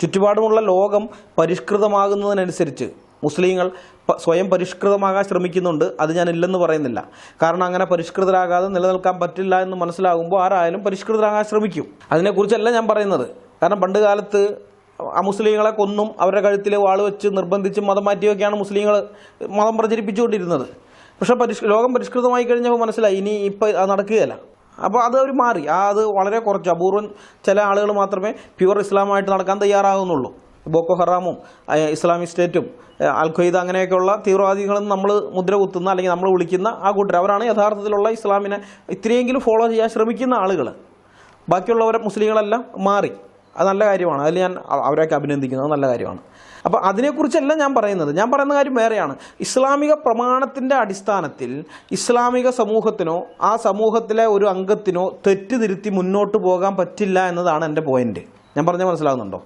ചുറ്റുപാടുമുള്ള ലോകം പരിഷ്കൃതമാകുന്നതിനനുസരിച്ച് മുസ്ലിങ്ങൾ സ്വയം പരിഷ്കൃതമാകാൻ ശ്രമിക്കുന്നുണ്ട്. അത് ഞാൻ ഇല്ലെന്ന് പറയുന്നില്ല. കാരണം അങ്ങനെ പരിഷ്കൃതരാകാതെ നിലനിൽക്കാൻ പറ്റില്ല എന്ന് മനസ്സിലാകുമ്പോൾ ആരായാലും പരിഷ്കൃതരാകാൻ ശ്രമിക്കും. അതിനെക്കുറിച്ചല്ല ഞാൻ പറയുന്നത്. കാരണം പണ്ട് കാലത്ത് മുസ്ലിങ്ങളെ കൊന്നും അവരുടെ കഴുത്തിൽ വാൾ വെച്ച് നിർബന്ധിച്ച് മതം മാറ്റിയൊക്കെയാണ് മുസ്ലിങ്ങൾ മതം പ്രചരിപ്പിച്ചുകൊണ്ടിരുന്നത്. പക്ഷേ പരിഷ് ലോകം പരിഷ്കൃതമായി കഴിഞ്ഞപ്പോൾ മനസ്സിലായി ഇനി ഇപ്പം അത് നടക്കുകയില്ല. അപ്പോൾ അത് അവർ മാറി. ആ അത് വളരെ കുറച്ച്. അപൂർവം ചില ആളുകൾ മാത്രമേ പ്യുവർ ഇസ്ലാമായിട്ട് നടക്കാൻ തയ്യാറാകുന്നുള്ളൂ ബോക്കോ ഹറാമും ഇസ്ലാമിക് സ്റ്റേറ്റും അൽ ഖ്വയ്ദ അങ്ങനെയൊക്കെയുള്ള തീവ്രവാദികളും നമ്മൾ മുദ്ര കുത്തുന്ന അല്ലെങ്കിൽ നമ്മൾ വിളിക്കുന്ന ആ കൂട്ടർ അവരാണ് യഥാർത്ഥത്തിലുള്ള ഇസ്ലാമിനെ ഇത്രയെങ്കിലും ഫോളോ ചെയ്യാൻ ശ്രമിക്കുന്ന ആളുകൾ ബാക്കിയുള്ളവരെ മുസ്ലിങ്ങളെല്ലാം മാറി. അത് നല്ല കാര്യമാണ്. അതിൽ ഞാൻ അവരെയൊക്കെ അഭിനന്ദിക്കുന്നത് നല്ല കാര്യമാണ്. അപ്പോൾ അതിനെക്കുറിച്ചല്ല ഞാൻ പറയുന്നത്. ഞാൻ പറയുന്ന കാര്യം വേറെയാണ്. ഇസ്ലാമിക പ്രമാണത്തിന്റെ അടിസ്ഥാനത്തിൽ ഇസ്ലാമിക സമൂഹത്തിനോ ആ സമൂഹത്തിലെ ഒരു അംഗത്തിനോ തെറ്റ് തിരുത്തി മുന്നോട്ട് പോകാൻ പറ്റില്ല എന്നതാണ് എന്റെ പോയിന്റ് ഞാൻ പറഞ്ഞാൽ മനസ്സിലാകുന്നുണ്ടോ?